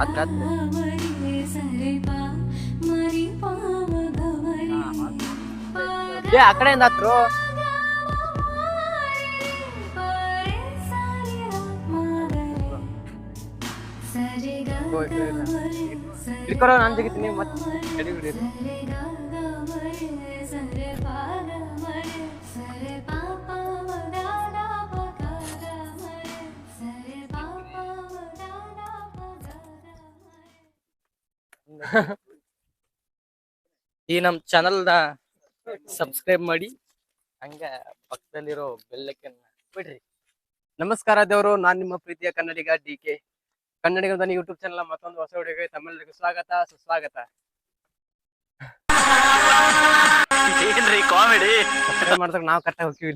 ಹತ್ರ ಏ ಆ ಕಡೆಯಿಂದ ಹತ್ರು ಇಟ್ಕೊರೋ ನಾನು ತೆಗಿತೀನಿ ಮತ್ತೆ ಈ ನಮ್ಮ ಚಾನಲ್ನ ಸಬ್ಸ್ಕ್ರೈಬ್ ಮಾಡಿ ಹಂಗ ಪಕ್ಕದಲ್ಲಿರೋ ಬೆಲ್ಲಕ್ಕನ್ನ ಬಿಡ್ರಿ. ನಮಸ್ಕಾರ ದೇವರು ನಾನ್ ನಿಮ್ಮ ಪ್ರೀತಿಯ Kannadiga D K. Kannadiga YouTube channel ಮತ್ತೊಂದು ಹೊಸ ವಿಡಿಯೋಗೆ ತಮ್ಮೆಲ್ಲರಿಗೂ ಸ್ವಾಗತ ಸುಸ್ವಾಗತ. ಏನ್ರಿ ಕಾಮಿಡಿ ಮಾಡ್ದಾಗ ನಾವು ಕಟ್ಟ ಹೋಗ್ತೀವಿ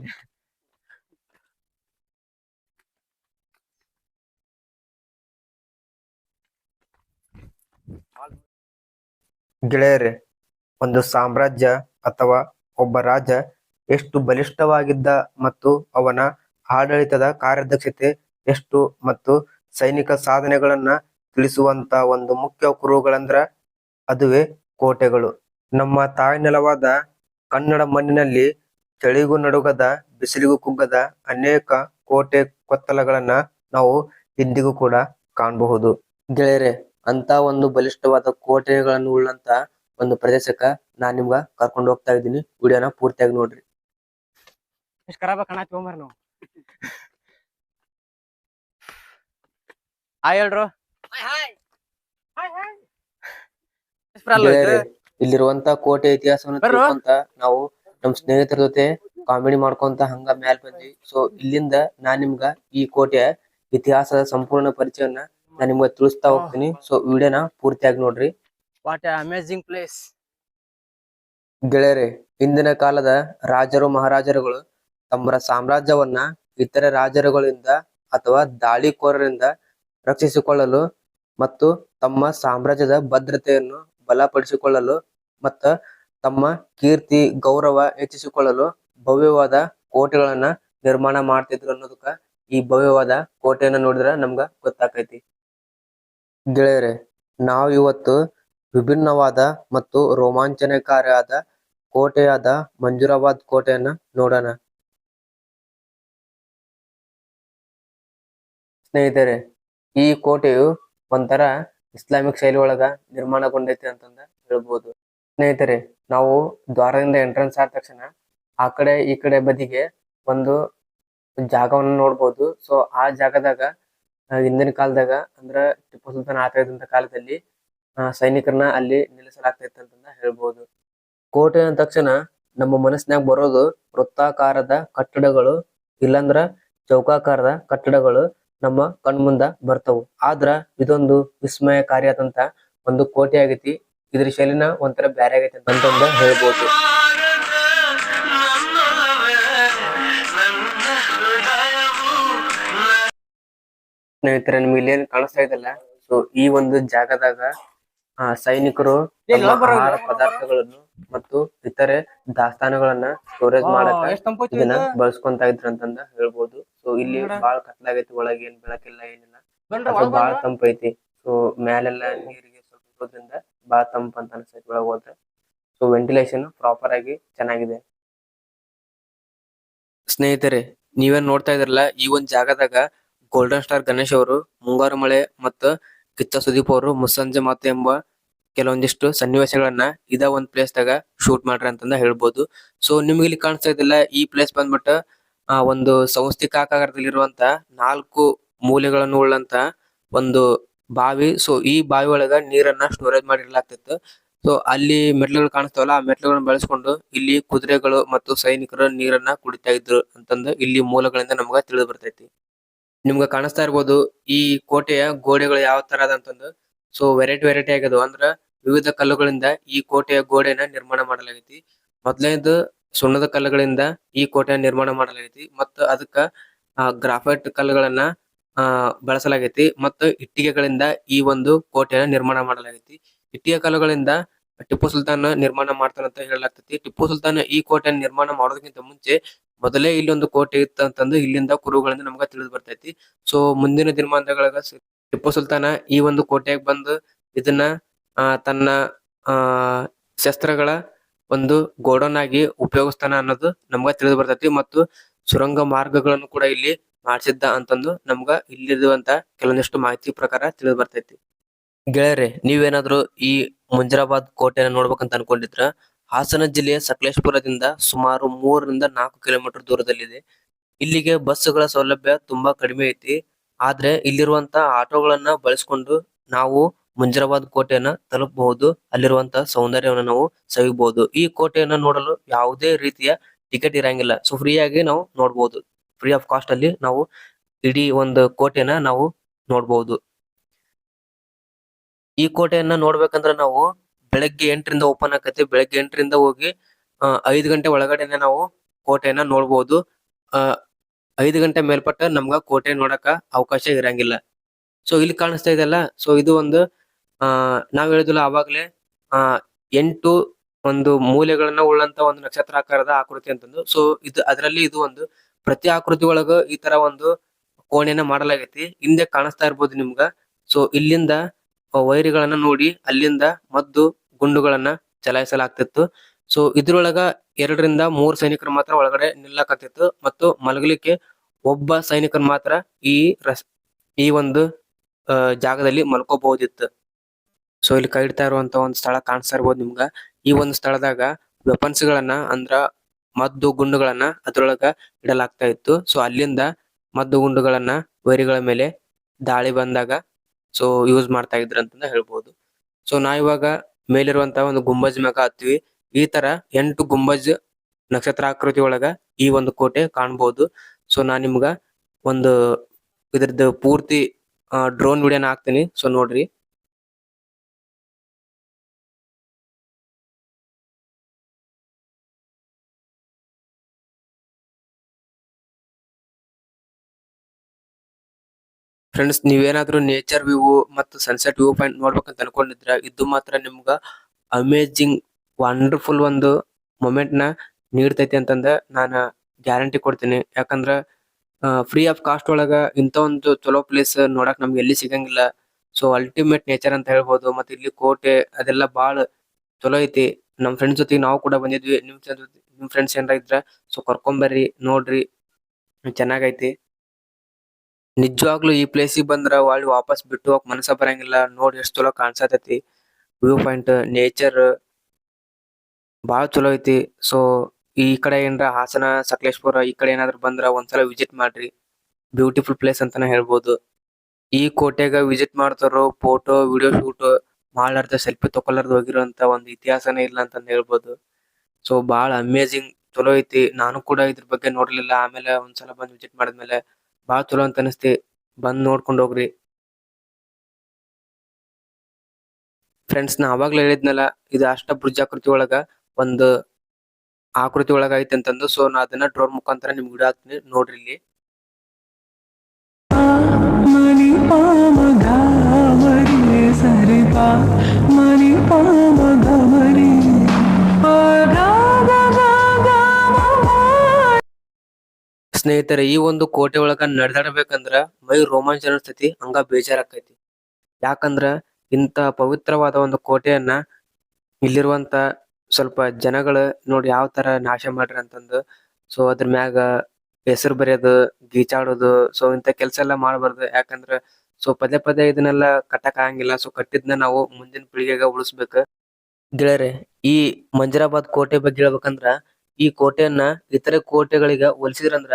ಗೆಳೆಯರೇ, ಒಂದು ಸಾಮ್ರಾಜ್ಯ ಅಥವಾ ಒಬ್ಬ ರಾಜ ಎಷ್ಟು ಬಲಿಷ್ಠವಾಗಿದ್ದ ಮತ್ತು ಅವನ ಆಡಳಿತದ ಕಾರ್ಯದಕ್ಷತೆ ಎಷ್ಟು ಮತ್ತು ಸೈನಿಕ ಸಾಧನೆಗಳನ್ನ ತಿಳಿಸುವಂತ ಒಂದು ಮುಖ್ಯ ಕುರುಗಳಂದ್ರ ಅದುವೇ ಕೋಟೆಗಳು. ನಮ್ಮ ತಾಯ್ನೆಲವಾದ ಕನ್ನಡ ಮಣ್ಣಿನಲ್ಲಿ ಚಳಿಗೂ ನಡುಗದ ಬಿಸಿಲಿಗೂ ಕುಗ್ಗದ ಅನೇಕ ಕೋಟೆ ಕೊತ್ತಲಗಳನ್ನ ನಾವು ಇಂದಿಗೂ ಕೂಡ ಕಾಣಬಹುದು. ಗೆಳೆಯರೆ ಅಂತ ಒಂದು ಬಲಿಷ್ಠವಾದ ಕೋಟೆಗಳನ್ನು ಉಳ್ಳಂತ ಒಂದು ಪ್ರದೇಶಕ್ಕ ನಾನ್ ನಿಮ್ಗ ಕರ್ಕೊಂಡು ಹೋಗ್ತಾ ಇದ್ದೀನಿ. ವಿಡಿಯೋನ ಪೂರ್ತಿಯಾಗಿ ನೋಡ್ರಿ. ಎಷ್ಟು ಖರಾಬ ನಾವು. ಹಾಯ್ ಹೇಳ್ರು ಇಲ್ಲಿರುವಂತ ಕೋಟೆ ಇತಿಹಾಸವನ್ನು. ತಿಳ್ಕೊಂತ ನಾವು ನಮ್ ಸ್ನೇಹಿತರ ಜೊತೆ ಕಾಮಿಡಿ ಮಾಡ್ಕೊಂತ ಹಂಗ ಮ್ಯಾಲ್ ಬಂದ್ವಿ. ಸೊ ಇಲ್ಲಿಂದ ನಾನ್ ನಿಮ್ಗ ಈ ಕೋಟೆಯ ಇತಿಹಾಸದ ಸಂಪೂರ್ಣ ಪರಿಚಯನ ನಾನ್ ನಿಮ್ಗೆ ತಿಳಿಸ್ತಾ ಹೋಗ್ತೀನಿ. ಸೊ ವಿಡಿಯೋನ ಪೂರ್ತಿಯಾಗಿ ನೋಡ್ರಿ. ವಾಟ್ ಅಮೇಜಿಂಗ್ ಪ್ಲೇಸ್ ಗೆಳೆಯರೆ ಹಿಂದಿನ ಕಾಲದ ರಾಜರು ಮಹಾರಾಜರುಗಳು ತಮ್ಮ ಸಾಮ್ರಾಜ್ಯವನ್ನ ಇತರೆ ರಾಜರುಗಳಿಂದ ಅಥವಾ ದಾಳಿಕೋರರಿಂದ ರಕ್ಷಿಸಿಕೊಳ್ಳಲು ಮತ್ತು ತಮ್ಮ ಸಾಮ್ರಾಜ್ಯದ ಭದ್ರತೆಯನ್ನು ಬಲಪಡಿಸಿಕೊಳ್ಳಲು ಮತ್ತು ತಮ್ಮ ಕೀರ್ತಿ ಗೌರವ ಹೆಚ್ಚಿಸಿಕೊಳ್ಳಲು ಭವ್ಯವಾದ ಕೋಟೆಗಳನ್ನ ನಿರ್ಮಾಣ ಮಾಡ್ತಿದ್ರು ಅನ್ನೋದಕ್ಕ ಈ ಭವ್ಯವಾದ ಕೋಟೆಯನ್ನ ನೋಡಿದ್ರ ನಮ್ಗ ಗೊತ್ತಾಕೈತಿ. ಗೆಳೆಯರೆ, ನಾವು ಇವತ್ತು ವಿಭಿನ್ನವಾದ ಮತ್ತು ರೋಮಾಂಚನಕಾರಿಯಾದ ಕೋಟೆಯಾದ ಮಂಜುರಾಬಾದ್ ಕೋಟೆಯನ್ನ ನೋಡೋಣ. ಸ್ನೇಹಿತರೆ, ಈ ಕೋಟೆಯು ಒಂಥರ ಇಸ್ಲಾಮಿಕ್ ಶೈಲಿ ಒಳಗ ನಿರ್ಮಾಣಗೊಂಡೈತಿ ಅಂತಂದ ಹೇಳ್ಬೋದು. ಸ್ನೇಹಿತರೆ, ನಾವು ದ್ವಾರದಿಂದ ಎಂಟ್ರೆನ್ಸ್ ಆದ ತಕ್ಷಣ ಆ ಕಡೆ ಈ ಕಡೆ ಬದಿಗೆ ಒಂದು ಜಾಗವನ್ನು ನೋಡ್ಬೋದು. ಸೊ ಆ ಜಾಗದಾಗ ಹಿಂದಿನ ಕಾಲದಾಗ ಅಂದ್ರ ಟಿಪ್ಪು ಸುಲ್ತಾನ್ ಆತ ಕಾಲದಲ್ಲಿ ಸೈನಿಕರನ್ನ ಅಲ್ಲಿ ನಿಲ್ಲಿಸಲಾಗ್ತೈತೆ ಅಂತ ಹೇಳ್ಬೋದು. ಕೋಟೆ ಅಂದ ತಕ್ಷಣ ನಮ್ಮ ಮನಸ್ಸಿನಾಗ ಬರೋದು ವೃತ್ತಾಕಾರದ ಕಟ್ಟಡಗಳು, ಇಲ್ಲಾಂದ್ರ ಚೌಕಾಕಾರದ ಕಟ್ಟಡಗಳು ನಮ್ಮ ಕಣ್ಮುಂದ ಬರ್ತವು. ಆದ್ರ ಇದೊಂದು ವಿಸ್ಮಯಕಾರಿಯಾದಂತ ಒಂದು ಕೋಟೆ ಆಗೈತಿ. ಇದ್ರ ಶೈಲಿನ ಒಂಥರ ಬ್ಯಾರೆ ಆಗೈತಿ ಅಂತಂದ ಹೇಳ್ಬೋದು. ಸ್ನೇಹಿತರೆ ನಿಮ್ಗೆ ಏನ್ ಕಾಣಿಸ್ತಾ ಇದಲ್ಲ ಸೊ ಈ ಒಂದು ಜಾಗದಾಗ ಆ ಸೈನಿಕರು ತಮ್ಮ ಆಹಾರ ಪದಾರ್ಥಗಳನ್ನು ಮತ್ತು ಇತರೆ ದಾಸ್ತಾನುಗಳನ್ನ ಸ್ಟೋರೇಜ್ ಮಾಡಕ ಇದನ್ನ ಇದು? ಬಳಸ್ಕೊಂತ ಇದ್ರ ಅಂತಂದ ಹೇಳ್ಬೋದು. ಸೊ ಇಲ್ಲಿ. ಬಾಳ ಕತ್ಲಾಗೈತಿ ಒಳಗೆ ಏನ್ ಬೆಳಕಿಲ್ಲ ಏನಿಲ್ಲ. ಬಾಳ. ತಂಪೈತಿ ಸೊ ಮ್ಯಾಲೆಲ್ಲ ನೀರಿಗೆ ಸ್ವಲ್ಪ ಇರೋದ್ರಿಂದ ಬಾಳ ತಂಪ ಅಂತ ಅನ್ಸೈತಿ ಒಳಗ್ ಹೋದ್ರೆ. ಸೊ ವೆಂಟಿಲೇಷನ್ ಪ್ರಾಪರ್ ಆಗಿ ಚೆನ್ನಾಗಿದೆ. ಸ್ನೇಹಿತರೆ ನೀವೇನ್ ನೋಡ್ತಾ ಇದ್ರಲ್ಲ ಈ ಒಂದ್ ಜಾಗದಾಗ ಗೋಲ್ಡನ್ ಸ್ಟಾರ್ ಗಣೇಶ್ ಅವರು, ಮುಂಗಾರು ಮಳೆ ಮತ್ತು ಕಿತ್ತ ಸುದೀಪ್ ಅವರು, ಮುಸ್ಸಂಜೆ ಮಾತು ಎಂಬ ಕೆಲವೊಂದಿಷ್ಟು ಸನ್ನಿವೇಶಗಳನ್ನ ಇದ ಒಂದ್ ಪ್ಲೇಸ್ ದಾಗ ಶೂಟ್ ಮಾಡ್ರಿ ಅಂತಂದ ಹೇಳ್ಬೋದು. ಸೊ ನಿಮ್ಗೆ ಇಲ್ಲಿ ಕಾಣಿಸ್ತಾ ಇದಿಲ್ಲ ಈ ಪ್ಲೇಸ್ ಬಂದ್ಬಿಟ್ಟು, ಆ, ಒಂದು ಸಂಸ್ಥಿಕ ಆಕಾರದಲ್ಲಿರುವಂತ ನಾಲ್ಕು ಮೂಲೆಗಳನ್ನು ಉಳ್ಳಂತ ಒಂದು ಬಾವಿ. ಸೊ ಈ ಬಾವಿ ಒಳಗ ನೀರನ್ನ ಸ್ಟೋರೇಜ್ ಮಾಡಿರ್ಲಾಗ್ತಿತ್ತು. ಸೊ ಅಲ್ಲಿ ಮೆಟ್ಲುಗಳು ಕಾಣಿಸ್ತಾವಲ್ಲ, ಆ ಮೆಟ್ಲುಗಳನ್ನ ಬಳಸ್ಕೊಂಡು ಇಲ್ಲಿ ಕುದುರೆಗಳು ಮತ್ತು ಸೈನಿಕರು ನೀರನ್ನ ಕುಡಿತಾ ಇದ್ರು ಅಂತಂದು ಇಲ್ಲಿ ಮೂಲಗಳಿಂದ ನಮಗ ತಿಳಿದು ಬರ್ತೈತಿ. ನಿಮ್ಗ ಕಾಣಿಸ್ತಾ ಇರ್ಬೋದು ಈ ಕೋಟೆಯ ಗೋಡೆಗಳು ಯಾವ ತರ ಅದ ಅಂತಂದು. ಸೊ ವೆರೈಟಿ ವೆರೈಟಿ ಆಗ್ಯದ ಅಂದ್ರ ವಿವಿಧ ಕಲ್ಲುಗಳಿಂದ ಈ ಕೋಟೆಯ ಗೋಡೆನ ನಿರ್ಮಾಣ ಮಾಡಲಾಗೈತಿ. ಮೊದಲನೇದು ಸುಣ್ಣದ ಕಲ್ಲುಗಳಿಂದ ಈ ಕೋಟೆಯ ನಿರ್ಮಾಣ ಮಾಡಲಾಗೈತಿ. ಮತ್ತು ಅದಕ್ಕ ಗ್ರಾಫೈಟ್ ಕಲ್ಲುಗಳನ್ನ, ಆ, ಬಳಸಲಾಗೈತಿ. ಮತ್ತು ಇಟ್ಟಿಗೆಗಳಿಂದ ಈ ಒಂದು ಕೋಟೆಯ ನಿರ್ಮಾಣ ಮಾಡಲಾಗೈತಿ. ಇಟ್ಟಿಗೆ ಕಲ್ಲುಗಳಿಂದ ಟಿಪ್ಪು ಸುಲ್ತಾನ್ ನಿರ್ಮಾಣ ಮಾಡ್ತಾನಂತ ಹೇಳಲಾಗ್ತೈತಿ. ಟಿಪ್ಪು ಸುಲ್ತಾನ್ ಈ ಕೋಟೆಯನ್ನು ನಿರ್ಮಾಣ ಮಾಡೋದಕ್ಕಿಂತ ಮುಂಚೆ ಮೊದಲೇ ಇಲ್ಲೊಂದು ಕೋಟೆ ಇತ್ತು ಅಂತಂದು ಇಲ್ಲಿಂದ ಕುರುಹುಗಳಿಂದ ನಮ್ಗ ತಿಳಿದು ಬರ್ತೈತಿ. ಸೊ ಮುಂದಿನ ದಿನಮಾನದೊಳಗ ಟಿಪ್ಪು ಸುಲ್ತಾನ ಈ ಒಂದು ಕೋಟೆಗೆ ಬಂದು ಇದನ್ನ, ಆ, ತನ್ನ, ಆ, ಶಸ್ತ್ರಗಳ ಒಂದು ಗೋಡೌನ್ ಆಗಿ ಉಪಯೋಗಿಸ್ತಾನ ಅನ್ನೋದು ನಮ್ಗ ತಿಳಿದು ಬರ್ತೈತಿ ಮತ್ತು ಸುರಂಗ ಮಾರ್ಗಗಳನ್ನು ಕೂಡ ಇಲ್ಲಿ ಮಾಡಿಸಿದ್ದ ಅಂತಂದು ನಮ್ಗ ಇಲ್ಲಿರುವಂತ ಕೆಲವೊಂದಿಷ್ಟು ಮಾಹಿತಿ ಪ್ರಕಾರ ತಿಳಿದು ಬರ್ತೈತಿ. ಗೆಳೆಯರೆ, ನೀವೇನಾದ್ರೂ ಈ ಮುಂಜರಾಬಾದ್ ಕೋಟೆನ ನೋಡ್ಬೇಕಂತ ಅನ್ಕೊಂಡಿದ್ರ? ಹಾಸನ ಜಿಲ್ಲೆಯ ಸಕಲೇಶಪುರದಿಂದ ಸುಮಾರು ಮೂರರಿಂದ ನಾಲ್ಕು ಕಿಲೋಮೀಟರ್ ದೂರದಲ್ಲಿದೆ. ಇಲ್ಲಿಗೆ ಬಸ್ಸುಗಳ ಸೌಲಭ್ಯ ತುಂಬಾ ಕಡಿಮೆ ಐತಿ. ಆದ್ರೆ ಇಲ್ಲಿರುವಂತಹ ಆಟೋಗಳನ್ನ ಬಳಸ್ಕೊಂಡು ನಾವು ಮುಂಜರಾಬಾದ್ ಕೋಟೆಯನ್ನ ತಲುಪಬಹುದು. ಅಲ್ಲಿರುವಂತಹ ಸೌಂದರ್ಯವನ್ನು ನಾವು ಸವಿಬಹುದು ಈ ಕೋಟೆಯನ್ನ ನೋಡಲು ಯಾವುದೇ ರೀತಿಯ ಟಿಕೆಟ್ ಇರಂಗಿಲ್ಲ. ಸೊ ಫ್ರೀ ಆಗಿ ನಾವು ನೋಡಬಹುದು ಫ್ರೀ ಆಫ್ ಕಾಸ್ಟ್ ಅಲ್ಲಿ ನಾವು ಇಡೀ ಒಂದು ಕೋಟೆಯನ್ನ ನಾವು ನೋಡಬಹುದು ಈ ಕೋಟೆಯನ್ನ ನೋಡ್ಬೇಕಂದ್ರೆ ನಾವು ಬೆಳಗ್ಗೆ ಎಂಟರಿಂದ ಓಪನ್ ಆಕತಿ. ಬೆಳಗ್ಗೆ ಎಂಟರಿಂದ ಹೋಗಿ ಐದು ಗಂಟೆ ಒಳಗಡೆನೆ ನಾವು ಕೋಟೆಯನ್ನ ನೋಡಬಹುದು ಐದು ಗಂಟೆ ಮೇಲ್ಪಟ್ಟ ನಮ್ಗ ಕೋಟೆ ನೋಡಕ ಅವಕಾಶ ಇರಂಗಿಲ್ಲ. ಸೊ ಇಲ್ಲಿ ಕಾಣಿಸ್ತಾ ಇದೆಲ್ಲ ಸೊ ಇದು ಒಂದು, ಆ, ನಾವ್ ಹೇಳಿದಿಲ್ಲ ಅವಾಗ್ಲೇ ಆ, ಎಂಟು ಒಂದು ಮೂಲೆಗಳನ್ನ ಉಳ್ಳಂತ ಒಂದು ನಕ್ಷತ್ರಾಕಾರದ ಆಕೃತಿ ಅಂತಂದು. ಸೊ ಇದು, ಅದರಲ್ಲಿ ಇದು ಒಂದು, ಪ್ರತಿ ಆಕೃತಿ ಒಳಗ ಈ ತರ ಒಂದು ಕೋಣೆನ ಮಾಡಲಾಗೈತಿ. ಹಿಂದೆ ಕಾಣಿಸ್ತಾ ಇರ್ಬೋದು ನಿಮ್ಗ. ಸೊ ಇಲ್ಲಿಂದ ವೈರಿಗಳನ್ನ ನೋಡಿ, ಅಲ್ಲಿಂದ ಮದ್ದು ಗುಂಡುಗಳನ್ನ ಚಲಾಯಿಸಲಾಗ್ತಿತ್ತು. ಸೊ ಇದ್ರೊಳಗ ಎರಡರಿಂದ ಮೂರು ಸೈನಿಕರು ಮಾತ್ರ ಒಳಗಡೆ ನಿಲ್ಲಕಾಗ್ತಿತ್ತು ಮತ್ತು ಮಲಗಲಿಕ್ಕೆ ಒಬ್ಬ ಸೈನಿಕರು ಮಾತ್ರ ಈ ರಸ್, ಈ ಒಂದು ಜಾಗದಲ್ಲಿ ಮಲ್ಕೋಬಹುದಿತ್ತು. ಸೊ ಇಲ್ಲಿ ಕೈ ಇಡ್ತಾ ಇರುವಂತ ಒಂದು ಸ್ಥಳ ಕಾಣಿಸ್ತಾ ಇರ್ಬೋದು ನಿಮ್ಗ. ಈ ಒಂದು ಸ್ಥಳದಾಗ ವೆಪನ್ಸ್ ಗಳನ್ನ ಅಂದ್ರ ಮದ್ದು ಗುಂಡುಗಳನ್ನ ಅದ್ರೊಳಗ ಇಡಲಾಗ್ತಾ ಇತ್ತು. ಸೊ ಅಲ್ಲಿಂದ ಮದ್ದು ಗುಂಡುಗಳನ್ನ ವೈರಿಗಳ ಮೇಲೆ ದಾಳಿ ಬಂದಾಗ ಸೊ ಯೂಸ್ ಮಾಡ್ತಾ ಇದ್ರಂತ ಹೇಳ್ಬೋದು. ಸೊ ನಾ ಇವಾಗ ಮೇಲಿರುವಂತ ಒಂದು ಗುಂಬಜ್ ಮ್ಯಾಗ ಹತ್ತಿವಿ. ಈ ತರ ಎಂಟು ಗುಂಬಜ್ ನಕ್ಷತ್ರಾಕೃತಿ ಒಳಗ ಈ ಒಂದು ಕೋಟೆ ಕಾಣಬಹುದು ಸೊ ನಾ ನಿಮ್ಗ ಒಂದು ಇದ್ರದ್ದು ಪೂರ್ತಿ ಡ್ರೋನ್ ವಿಡಿಯೋನ ಹಾಕ್ತೀನಿ. ಸೊ ನೋಡ್ರಿ. ಫ್ರೆಂಡ್ಸ್ ನೀವೇನಾದ್ರೂ ನೇಚರ್ ವ್ಯೂ ಮತ್ತು ಸನ್ಸೆಟ್ ವ್ಯೂ ಪಾಯಿಂಟ್ ನೋಡ್ಬೇಕಂತ ಅನ್ಕೊಂಡಿದ್ರ ಇದು ಮಾತ್ರ ನಿಮ್ಗ ಅಮೇಜಿಂಗ್ ವಂಡರ್ಫುಲ್ ಒಂದು ಮೊಮೆಂಟ್ನ ನೀಡ್ತೈತಿ ಅಂತಂದ ನಾನು ಗ್ಯಾರಂಟಿ ಕೊಡ್ತೀನಿ. ಯಾಕಂದ್ರ ಫ್ರೀ ಆಫ್ ಕಾಸ್ಟ್ ಒಳಗ ಇಂಥ ಒಂದು ಚಲೋ ಪ್ಲೇಸ್ ನೋಡಕ್ ನಮ್ಗೆ ಎಲ್ಲಿ ಸಿಗಂಗಿಲ್ಲ. ಸೊ ಅಲ್ಟಿಮೇಟ್ ನೇಚರ್ ಅಂತ ಹೇಳ್ಬೋದು, ಮತ್ತೆ ಇಲ್ಲಿ ಕೋಟೆ, ಅದೆಲ್ಲ ಬಾಳ ಚಲೋ ಐತಿ. ನಮ್ ಫ್ರೆಂಡ್ಸ್ ಜೊತೆಗೆ ನಾವು ಕೂಡ ಬಂದಿದ್ವಿ. ನಿಮ್ ಜೊತೆ, ನಿಮ್ ಫ್ರೆಂಡ್ಸ್ ಏನಾರ ಇದ್ರ ಸೊ ಕರ್ಕೊಂಬರ್ರಿ ನೋಡ್ರಿ. ಚೆನ್ನಾಗೈತಿ. ನಿಜವಾಗ್ಲೂ ಈ ಪ್ಲೇಸಿಗೆ ಬಂದ್ರ ಒಳ್ಳಿ ವಾಪಸ್ ಬಿಟ್ಟು ಹೋಗಕ್ ಮನಸ್ಸ ಬರಂಗಿಲ್ಲ. ನೋಡಿ ಎಷ್ಟ್ ಚಲೋ ಕಾಣ್ಸತೈತಿ. ವ್ಯೂ ಪಾಯಿಂಟ್ ನೇಚರ್ ಬಹಳ ಚಲೋ ಐತಿ. ಸೊ ಈ ಕಡೆ ಏನ್ರ ಹಾಸನ, ಸಕಲೇಶ್ಪುರ ಈ ಕಡೆ ಏನಾದ್ರು ಬಂದ್ರ ಒಂದ್ಸಲ ವಿಸಿಟ್ ಮಾಡ್ರಿ. ಬ್ಯೂಟಿಫುಲ್ ಪ್ಲೇಸ್ ಅಂತಾನೆ ಹೇಳ್ಬೋದು. ಈ ಕೋಟೆಗ ವಿಸಿಟ್ ಮಾಡ್ತಾರೋ ಫೋಟೋ ವಿಡಿಯೋ ಶೂಟ್ ಮಾಡ್ಲಾರ್ದ ಸೆಲ್ಫಿ ತಕೊಲಾರ್ದ ಹೋಗಿರೋಂತ ಒಂದು ಇತಿಹಾಸನೇ ಇಲ್ಲ ಅಂತ ಹೇಳ್ಬೋದು. ಸೊ ಬಹಳ ಅಮೇಜಿಂಗ್ ಚಲೋ ಐತಿ. ನಾನು ಕೂಡ ಇದ್ರ ಬಗ್ಗೆ ನೋಡ್ಲಿಲ್ಲ. ಆಮೇಲೆ ಒಂದ್ಸಲ ಬಂದ್ ವಿಸಿಟ್ ಮಾಡಿದ್ಮೇಲೆ ಬಾಳ ಚಲೋ ಅಂತ ಅನಿಸ್ತಿ. ಬಂದ್ ನೋಡ್ಕೊಂಡ್ ಹೋಗ್ರಿ. ಫ್ರೆಂಡ್ಸ್ ನಾ ಅವಾಗ್ಲೇ ಹೇಳಿದ್ನಲ್ಲ, ಇದು ಅಷ್ಟಭುಜಾಕೃತಿ ಒಳಗ ಒಂದು ಆಕೃತಿ ಒಳಗ ಐತೆ ಅಂತಂದು ಸೊ ನಾ ಅದನ್ನ ಡ್ರೋನ್ ಮುಖಾಂತರ ನಿಮ್ಗೆ ಹಾಕ್ತೀನಿ ನೋಡ್ರಿ ಇಲ್ಲಿ. ಮನಿ ಪಾಮ ಸ್ನೇಹಿತರೆ, ಈ ಒಂದು ಕೋಟೆ ಒಳಗ ನಡೆದಾಡಬೇಕಂದ್ರ ಮೈ ರೋಮಾಂಚನ ಅನ್ಸ್ತೈತಿ ಹಂಗ ಬೇಜಾರಾಕೈತಿ ಯಾಕಂದ್ರ ಇಂತ ಪವಿತ್ರವಾದ ಒಂದು ಕೋಟೆಯನ್ನ ಇಲ್ಲಿರುವಂತ ಸ್ವಲ್ಪ ಜನಗಳು ನೋಡಿ ಯಾವ ತರ ನಾಶ ಮಾಡ್ರಿ ಅಂತಂದು ಸೊ ಅದ್ರ ಮ್ಯಾಗ ಹೆಸರು ಬರೆಯೋದು, ಗೀಚಾಡೋದು ಸೊ ಇಂತ ಕೆಲ್ಸ ಎಲ್ಲ ಮಾಡಬಾರ್ದು. ಯಾಕಂದ್ರ ಸೊ ಪದೇ ಪದೇ ಇದನ್ನೆಲ್ಲ ಕಟ್ಟಕ್ ಆಗಂಗಿಲ್ಲ. ಸೊ ಕಟ್ಟಿದ್ನ ನಾವು ಮುಂದಿನ ಪೀಳಿಗೆಗ ಉಳಿಸ್ಬೇಕು. ಗೆಳೆಯರೆ, ಈ ಮಂಜರಾಬಾದ್ ಕೋಟೆ ಬಗ್ಗೆ ಹೇಳ್ಬೇಕಂದ್ರ ಈ ಕೋಟೆಯನ್ನ ಇತರೆ ಕೋಟೆಗಳಿಗೆ ಹೋಲಿಸಿದ್ರಂದ್ರ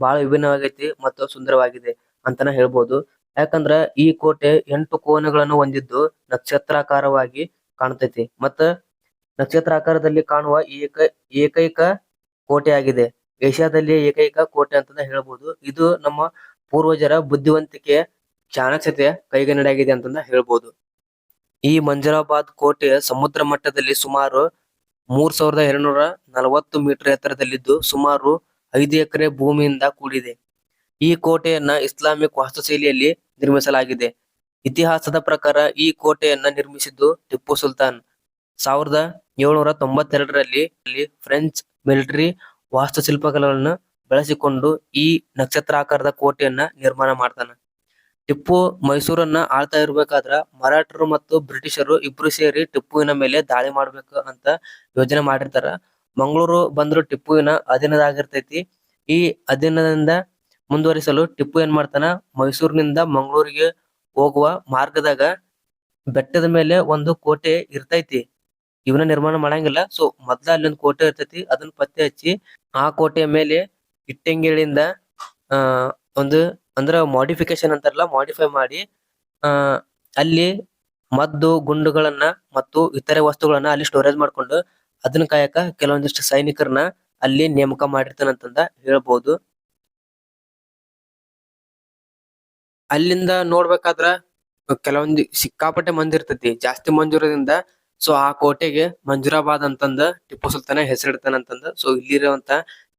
ಬಹಳ ವಿಭಿನ್ನವಾಗೈತಿ ಮತ್ತು ಸುಂದರವಾಗಿದೆ ಅಂತಾನೆ ಹೇಳಬಹುದು ಯಾಕಂದ್ರ ಈ ಕೋಟೆ ಎಂಟು ಕೋಣೆಗಳನ್ನು ಹೊಂದಿದ್ದು ನಕ್ಷತ್ರಾಕಾರವಾಗಿ ಕಾಣ್ತೈತಿ ಮತ್ತ ನಕ್ಷತ್ರಾಕಾರದಲ್ಲಿ ಕಾಣುವ ಏಕ, ಏಕೈಕ ಕೋಟೆ ಆಗಿದೆ. ಏಷ್ಯಾದಲ್ಲಿ ಏಕೈಕ ಕೋಟೆ ಅಂತಾನೆ ಹೇಳಬಹುದು ಇದು ನಮ್ಮ ಪೂರ್ವಜರ ಬುದ್ಧಿವಂತಿಕೆ ಚಾಣಕ್ಷತೆಯ ಕೈಗನ್ನಡಿಯಾಗಿದೆ ಅಂತಂದ ಹೇಳಬಹುದು ಈ ಮಂಜರಾಬಾದ್ ಕೋಟೆ ಸಮುದ್ರ ಮಟ್ಟದಲ್ಲಿ ಸುಮಾರು ಮೂರ್ ಸಾವಿರದ ಎರಡ್ನೂರ ನಲವತ್ತು ಮೀಟರ್ ಎತ್ತರದಲ್ಲಿದ್ದು ಸುಮಾರು ಐದು ಎಕರೆ ಭೂಮಿಯಿಂದ ಕೂಡಿದೆ. ಈ ಕೋಟೆಯನ್ನ ಇಸ್ಲಾಮಿಕ್ ವಾಸ್ತುಶೈಲಿಯಲ್ಲಿ ನಿರ್ಮಿಸಲಾಗಿದೆ. ಇತಿಹಾಸದ ಪ್ರಕಾರ ಈ ಕೋಟೆಯನ್ನ ನಿರ್ಮಿಸಿದ್ದು ಟಿಪ್ಪು ಸುಲ್ತಾನ್. ಸಾವಿರದ ಏಳ್ನೂರ ತೊಂಬತ್ತೆರಡರಲ್ಲಿ ಅಲ್ಲಿ ಫ್ರೆಂಚ್ ಮಿಲಿಟರಿ ವಾಸ್ತುಶಿಲ್ಪಗಳನ್ನು ಬಳಸಿಕೊಂಡು ಈ ನಕ್ಷತ್ರಾಕಾರದ ಕೋಟೆಯನ್ನ ನಿರ್ಮಾಣ ಮಾಡ್ತಾನ. ಟಿಪ್ಪು ಮೈಸೂರನ್ನ ಆಳ್ತಾ ಇರ್ಬೇಕಾದ್ರ ಮರಾಠರು ಮತ್ತು ಬ್ರಿಟಿಷರು ಇಬ್ರು ಸೇರಿ ಟಿಪ್ಪುವಿನ ಮೇಲೆ ದಾಳಿ ಮಾಡ್ಬೇಕು ಅಂತ ಯೋಜನೆ ಮಾಡಿರ್ತಾರ. ಮಂಗಳೂರು ಬಂದ್ರು ಟಿಪ್ಪುವಿನ ಅಧೀನದಾಗಿರ್ತೈತಿ. ಈ ಅಧೀನದಿಂದ ಮುಂದುವರಿಸಲು ಟಿಪ್ಪು ಏನ್ ಮಾಡ್ತಾನ? ಮೈಸೂರಿನಿಂದ ಮಂಗಳೂರಿಗೆ ಹೋಗುವ ಮಾರ್ಗದಾಗ ಬೆಟ್ಟದ ಮೇಲೆ ಒಂದು ಕೋಟೆ ಇರ್ತೈತಿ. ಇವನ ನಿರ್ಮಾಣ ಮಾಡಂಗಿಲ್ಲ. ಸೊ ಮೊದ್ಲ ಅಲ್ಲಿ ಒಂದು ಕೋಟೆ ಇರ್ತೈತಿ. ಅದನ್ನ ಪತ್ತೆ ಹಚ್ಚಿ ಆ ಕೋಟೆಯ ಮೇಲೆ ಇಟ್ಟಂಗಿಳಿಂದ, ಆ, ಒಂದು ಅಂದ್ರ ಮಾಡಿಫಿಕೇಶನ್ ಅಂತಾರಲ್ಲ ಮಾಡಿಫೈ ಮಾಡಿ ಅಲ್ಲಿ ಮದ್ದು, ಗುಂಡುಗಳನ್ನ ಮತ್ತು ಇತರೆ ವಸ್ತುಗಳನ್ನ ಅಲ್ಲಿ ಸ್ಟೋರೇಜ್ ಮಾಡ್ಕೊಂಡು ಅದನ್ನ ಕಾಯಕ ಕೆಲವೊಂದಿಷ್ಟು ಸೈನಿಕರನ್ನ ಅಲ್ಲಿ ನೇಮಕ ಮಾಡಿರ್ತಾನಂತಂದ ಹೇಳ್ಬೋದು. ಅಲ್ಲಿಂದ ನೋಡ್ಬೇಕಾದ್ರ ಕೆಲವೊಂದು ಸಿಕ್ಕಾಪಟ್ಟೆ ಮಂದಿ ಇರ್ತೈತಿ, ಜಾಸ್ತಿ ಮಂಜೂರದಿಂದ ಸೊ ಆ ಕೋಟೆಗೆ ಮಂಜುರಾಬಾದ್ ಅಂತಂದ ಟಿಪ್ಪು ಸುಲ್ತಾನ ಹೆಸರಿಡ್ತಾನಂತಂದ ಸೊ ಇಲ್ಲಿರುವಂತ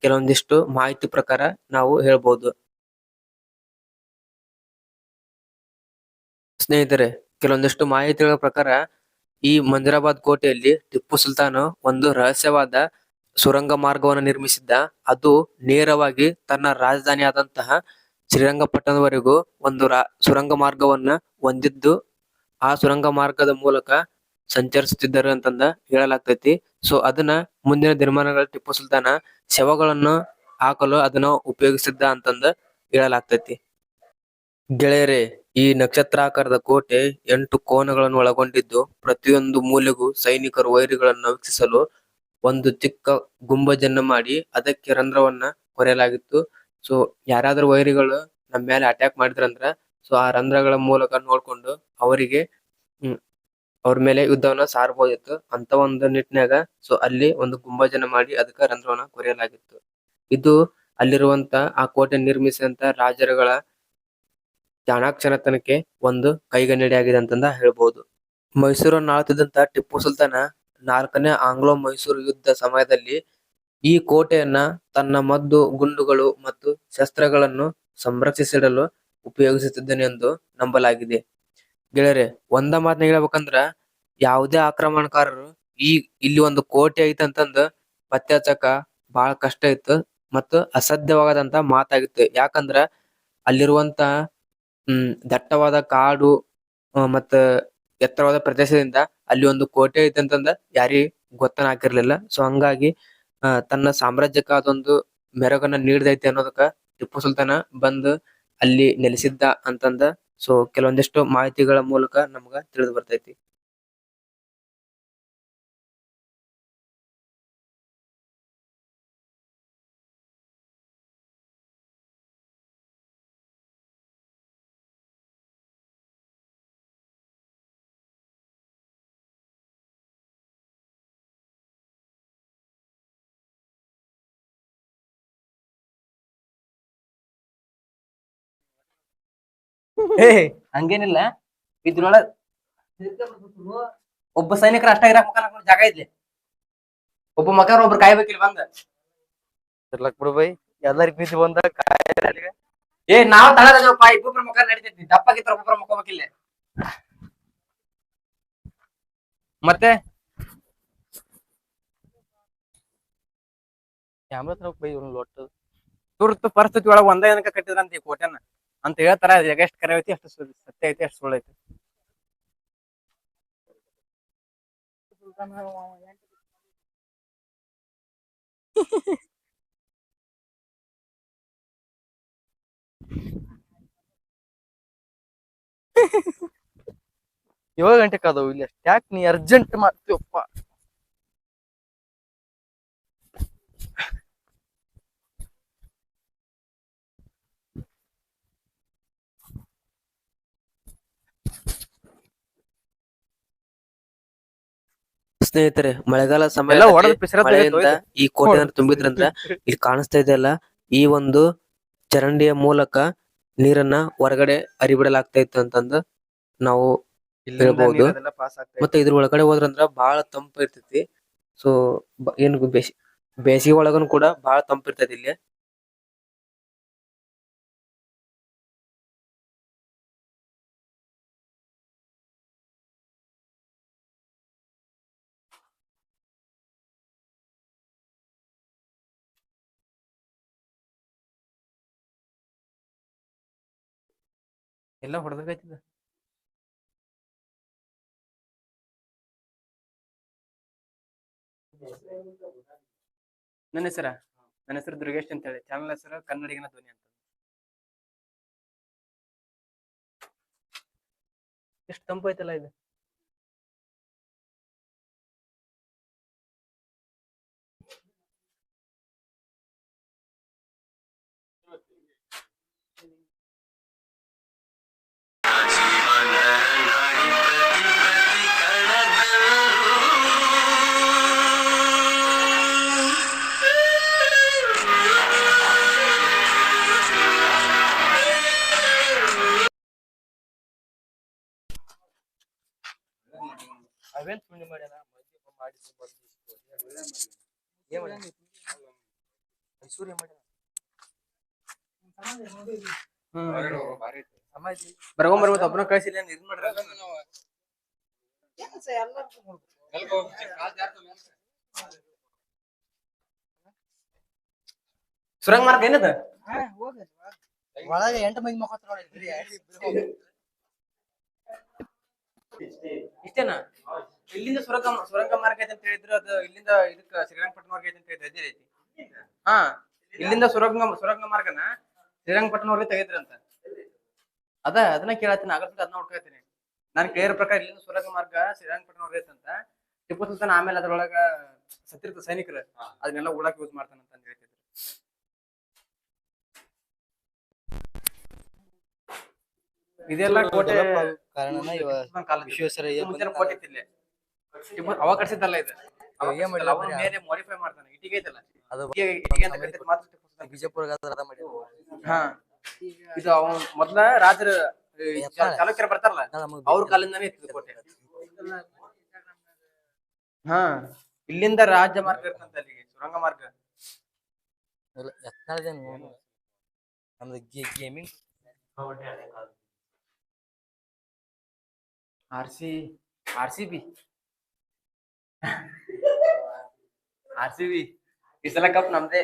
ಕೆಲವೊಂದಿಷ್ಟು ಮಾಹಿತಿ ಪ್ರಕಾರ ನಾವು ಹೇಳ್ಬೋದು. ಸ್ನೇಹಿತರೆ, ಕೆಲವೊಂದಿಷ್ಟು ಮಾಹಿತಿಗಳ ಪ್ರಕಾರ ಈ ಮಂಜರಾಬಾದ್ ಕೋಟೆಯಲ್ಲಿ ಟಿಪ್ಪು ಸುಲ್ತಾನ್ ಒಂದು ರಹಸ್ಯವಾದ ಸುರಂಗ ಮಾರ್ಗವನ್ನು ನಿರ್ಮಿಸಿದ್ದ. ಅದು ನೇರವಾಗಿ ತನ್ನ ರಾಜಧಾನಿ ಆದಂತಹ ಶ್ರೀರಂಗಪಟ್ಟಣದವರೆಗೂ ಒಂದು ರಾ, ಸುರಂಗ ಮಾರ್ಗವನ್ನ ಹೊಂದಿದ್ದು, ಆ ಸುರಂಗ ಮಾರ್ಗದ ಮೂಲಕ ಸಂಚರಿಸುತ್ತಿದ್ದರು ಅಂತಂದ ಹೇಳಲಾಗ್ತೈತಿ. ಸೊ, ಅದನ್ನ ಮುಂದಿನ ದಿನಮಾನಗಳ ಟಿಪ್ಪು ಸುಲ್ತಾನ ಶವಗಳನ್ನು ಹಾಕಲು ಅದನ್ನ ಉಪಯೋಗಿಸಿದ್ದ ಅಂತಂದ ಹೇಳಲಾಗ್ತೈತಿ. ಗೆಳೆಯರೇ ಈ ನಕ್ಷತ್ರಾಕಾರದ ಕೋಟೆ ಎಂಟು ಕೋನಗಳನ್ನು ಒಳಗೊಂಡಿದ್ದು, ಪ್ರತಿಯೊಂದು ಮೂಲೆಗೂ ಸೈನಿಕರು ವೈರಿಗಳನ್ನು ವೀಕ್ಷಿಸಲು ಒಂದು ಚಿಕ್ಕ ಗುಂಬಜನ್ನು ಮಾಡಿ ಅದಕ್ಕೆ ರಂಧ್ರವನ್ನ ಕೊರೆಯಲಾಗಿತ್ತು. ಸೊ, ಯಾರಾದರೂ ವೈರಿಗಳು ನಮ್ಮ ಮೇಲೆ ಅಟ್ಯಾಕ್ ಮಾಡಿದ್ರಂದ್ರ, ಸೊ, ಆ ರಂಧ್ರಗಳ ಮೂಲಕ ನೋಡ್ಕೊಂಡು ಅವರಿಗೆ ಅವ್ರ ಮೇಲೆ ಯುದ್ಧವನ್ನ ಸಾರಬಹುದಿತ್ತು ಅಂತ ಒಂದು ನಿಟ್ಟಿನಾಗ ಸೊ, ಅಲ್ಲಿ ಒಂದು ಗುಂಬಜನ ಮಾಡಿ ಅದಕ್ಕೆ ರಂಧ್ರವನ್ನ ಕೊರೆಯಲಾಗಿತ್ತು. ಇದು ಅಲ್ಲಿರುವಂತ ಆ ಕೋಟೆ ನಿರ್ಮಿಸಿದಂತ ರಾಜರುಗಳ ಚಾಣಾಕ್ಷನತನಕ್ಕೆ ಒಂದು ಕೈಗನ್ನಡಿ ಆಗಿದೆ ಅಂತಂದ ಹೇಳಬಹುದು ಮೈಸೂರನ್ನು ಆಳುತ್ತಿದ್ದಂತ ಟಿಪ್ಪು ಸುಲ್ತಾನ ನಾಲ್ಕನೇ ಆಂಗ್ಲೋ ಮೈಸೂರು ಯುದ್ಧ ಸಮಯದಲ್ಲಿ ಈ ಕೋಟೆಯನ್ನ ತನ್ನ ಮದ್ದು, ಗುಂಡುಗಳು ಮತ್ತು ಶಸ್ತ್ರಗಳನ್ನು ಸಂರಕ್ಷಿಸಿಡಲು ಉಪಯೋಗಿಸುತ್ತಿದ್ದನು ಎಂದು ನಂಬಲಾಗಿದೆ. ಗೆಳೆಯರೆ, ಒಂದ ಮಾತನ್ನ ಹೇಳ್ಬೇಕಂದ್ರ ಯಾವುದೇ ಆಕ್ರಮಣಕಾರರು ಈ ಇಲ್ಲಿ ಒಂದು ಕೋಟೆ ಐತೆ ಅಂತಂದು ಪತ್ತೆ ಹಚ್ಚಕ ಬಹಳ ಕಷ್ಟ ಇತ್ತು ಮತ್ತು ಅಸಾಧ್ಯವಾಗದಂತ ಮಾತಾಗಿತ್ತು. ಯಾಕಂದ್ರ ಅಲ್ಲಿರುವಂತ ಹ್ಮ್, ದಟ್ಟವಾದ ಕಾಡು ಮತ್ತ ಎತ್ತರವಾದ ಪ್ರದೇಶದಿಂದ ಅಲ್ಲಿ ಒಂದು ಕೋಟೆ ಐತೆ ಅಂತಂದ ಯಾರಿಗ್ ಗೊತ್ತನ ಹಾಕಿರ್ಲಿಲ್ಲ ಸೊ ಹಂಗಾಗಿ ತನ್ನ ಸಾಮ್ರಾಜ್ಯಕ್ಕ ಅದೊಂದು ಮೆರಗನ್ನ ನೀಡದೈತಿ ಅನ್ನೋದಕ್ಕ ಟಿಪ್ಪು ಸುಲ್ತಾನ ಬಂದು ಅಲ್ಲಿ ನೆಲೆಸಿದ್ದ ಅಂತಂದ ಸೊ ಕೆಲವೊಂದಿಷ್ಟು ಮಾಹಿತಿಗಳ ಮೂಲಕ ನಮಗ ತಿಳಿದು ಬರ್ತೈತಿ. ಏ ಹಂಗೇನಿಲ್ಲ. ಇದ್ರೊಳಗ ಒಬ್ಬ ಸೈನಿಕರ ಅಷ್ಟ ಇರಾಕ್ ಮುಖ ಹಾಕೊಂಡು ಜಾಗ ಇದ್ಲಿ. ಒಬ್ಬ ಮಕಾರ ಒಬ್ರು ಕಾಯ್ಬೇಕಿಲ್ಲ ಬಂದ. ಇರ್ಲಕ್ ಬಿಡು ಬೈ. ಎಲ್ಲರಿಗ್ ನಿಂತು ಬಂದ ಕಾಯ ಏ ನಾವ್ ತಳದಪ್ಪ ಇಬ್ಬೊಬ್ರ ಮುಖ ನಡಿತೈತಿ. ದಪ್ಪಾಗಿತ್ರ ಒಬ್ಬೊಬ್ರ ಮುಖಬೇಕಿಲ್ಲ ಮತ್ತೆ? ಕ್ಯಾಮ್ರಾ ಬೈ ಇವ್ನ ಲೊಟ್ಟು ತುರ್ತು ಪರಿಸ್ಥಿತಿ ಒಳಗ ಒಂದೇ ದಿನಕ್ಕ ಕಟ್ಟಿದ್ರಂತ ಈ ಕೋಟೆನ. ಅಂತ ಹೇಳ್ತಾರ, ಅದ್ ಎಷ್ಟ್ ಕರೆ ಐತಿ, ಅಷ್ಟು ಸತ್ಯ ಐತಿ, ಅಷ್ಟು ಸುಳ್ಳು ಐತಿ. ಏಳು ಗಂಟೆ ಕಾದವು ಇಲ್ಲಿ ಯಾಕೆ ನೀ ಅರ್ಜೆಂಟ್ ಮಾಡ್ತೀವಪ್ಪ ಸ್ನೇಹಿತರೆ ಮಳೆಗಾಲ ಸಮಯ ಮಳೆಯಿಂದ. ಈ ಕೋಟೆ ತುಂಬಿದ್ರಂದ್ರ ಇಲ್ಲಿ ಕಾಣಿಸ್ತಾ ಇದೆಯಲ್ಲ ಈ ಒಂದು ಚರಂಡಿಯ ಮೂಲಕ ನೀರನ್ನ ಹೊರಗಡೆ ಹರಿಬಿಡಲಾಗ್ತಾ ಇತ್ತು ಅಂತಂದು ನಾವು ಹೇಳ್ಬಹುದು. ಮತ್ತೆ ಇದ್ರ ಒಳಗಡೆ ಹೋದ್ರಂದ್ರ ಬಹಳ ತಂಪು ಇರ್ತೈತಿ ಸೊ ಏನು ಬೇಸಿ ಬೇಸಿಗೆ ಒಳಗನು ಕೂಡ ಬಹಳ ತಂಪು ಇರ್ತೈತಿ ಇಲ್ಲಿ ಎಲ್ಲ ಹೊಡೆದಾಗೈತಿದ ನನ್ನ ಹೆಸರ? ನನ್ನ ಹೆಸರು ದುರ್ಗೇಶ್ ಅಂತ ಹೇಳಿ ಚಾನಲ್ ಹೆಸರು ಕನ್ನಡಿಗನ ಧ್ವನಿ ಅಂತ. ಎಷ್ಟು ತಂಪು ಐತಲ್ಲ ಇದು? ಮಾಡಿಸಿ ಬಂದು ಏನ್ ಮಾಡ್ಯಾನ ಮೈಸೂರು ಏನ್ ಮಾಡ್ಯಾನ ಬರ್ಕೊಂಬರ್ಬೋದು ಒಬ್ಬನ ಕಳ್ಸಿಲ್ಲ ಇದ್ ಮಾಡ್ರ ಸುರಂಗ್ ಮಾರ್ಗ ಏನದ ಒಳಗೆ ಎಂಟು ಮಂದಿ ಮುಖ ಇಷ್ಟೇನಾ ಇಲ್ಲಿಂದ ಸುರಂಗ ಸುರಂಗ ಮಾರ್ಗ ಐತೆ ಅಂತ ಹೇಳಿದ್ರು ಅದು ಇಲ್ಲಿಂದ ಇದಕ್ಕ ಶ್ರೀರಂಗಪಟ್ಟಣ ಮಾರ್ಗ ಐತೆ ಅಂತ ಹೇಳಿದ್ರೆ ಅದೇ ರೀತಿ. ಹಾ ಇಲ್ಲಿಂದ ಸುರಂಗ ಸುರಂಗ ಮಾರ್ಗನ ಶ್ರೀರಂಗಪಟ್ಟಣವರೆಗೆ ಅಂತ. ಅದ ಅದನ್ನ ಕೇಳತ್ತೀನಿ ಆಗಸ್ಟ್ ಅದನ್ನ ಹುಡ್ಕತ್ತೀನಿ. ನಾನು ಕೇಳಿರೋ ಪ್ರಕಾರ ಇಲ್ಲಿಂದ ಸುರಂಗ ಮಾರ್ಗ ಶ್ರೀರಂಗಪಟ್ಟಣವರೆಗೆ ಅಂತ. ಟಿಪ್ಪು ಸುಲ್ತಾನ್ ಆಮೇಲೆ ಅದರೊಳಗ ಸತ್ತಿರ್ತ ಸೈನಿಕರು ಅದನ್ನೆಲ್ಲ ಉಳಕ್ ಯೂಸ್ ಮಾಡ್ತಾನಂತ ಅಂತ ಹೇಳ್ತಿದ್ರು. ಇದೆಲ್ಲ ಕೋಟೆ ಕಾಲದ್ದು. ವಿಶ್ವೇಶ್ವರಯ್ಯ ಕೋಟೆ ಇತ್ತು ಇಲ್ಲೇ. ಟಿಪ್ಪು- ಅವಾಗ ಕಟ್ಸಿದ್ದಲ್ಲ ಇದು. ಏನ್ ಮಾಡಿಲ್ಲ? ಅವನ ಬರೀ ಮಾಡಿಫೈ ಮಾಡ್ತಾನೆ. ಇಟ್ಟಿಗೆ ಐತಲ್ಲ? ಅದು ಇಟ್ಟಿಗೆ ಅಂತ ಮಾತ್ರ ಬಿಜಾಪುರ ಅದ ಮಾಡಿ. ಹಾ. ಇದು ಅವನ್ ಮೊದ್ಲ ರಾಜರು ಚಾಲುಕ್ಯರು ಬರ್ತಾರಲ್ಲ? ಅವ್ರ ಕಾಲಿಂದಾನೇ ಇತ್ತು ಕೋಟೆ. ಹಾ. ಇಲ್ಲಿಂದ ರಾಜ್ಯ ಮಾರ್ಗ ಇರ್ತಂತ ಅಲ್ಲಿಗೆ ಸುರಂಗ ಮಾರ್ಗ. ನಮ್ದು gaming R C R C B. R C B ಈ ಸಲ ಕಪ್ ನಮ್ದೇ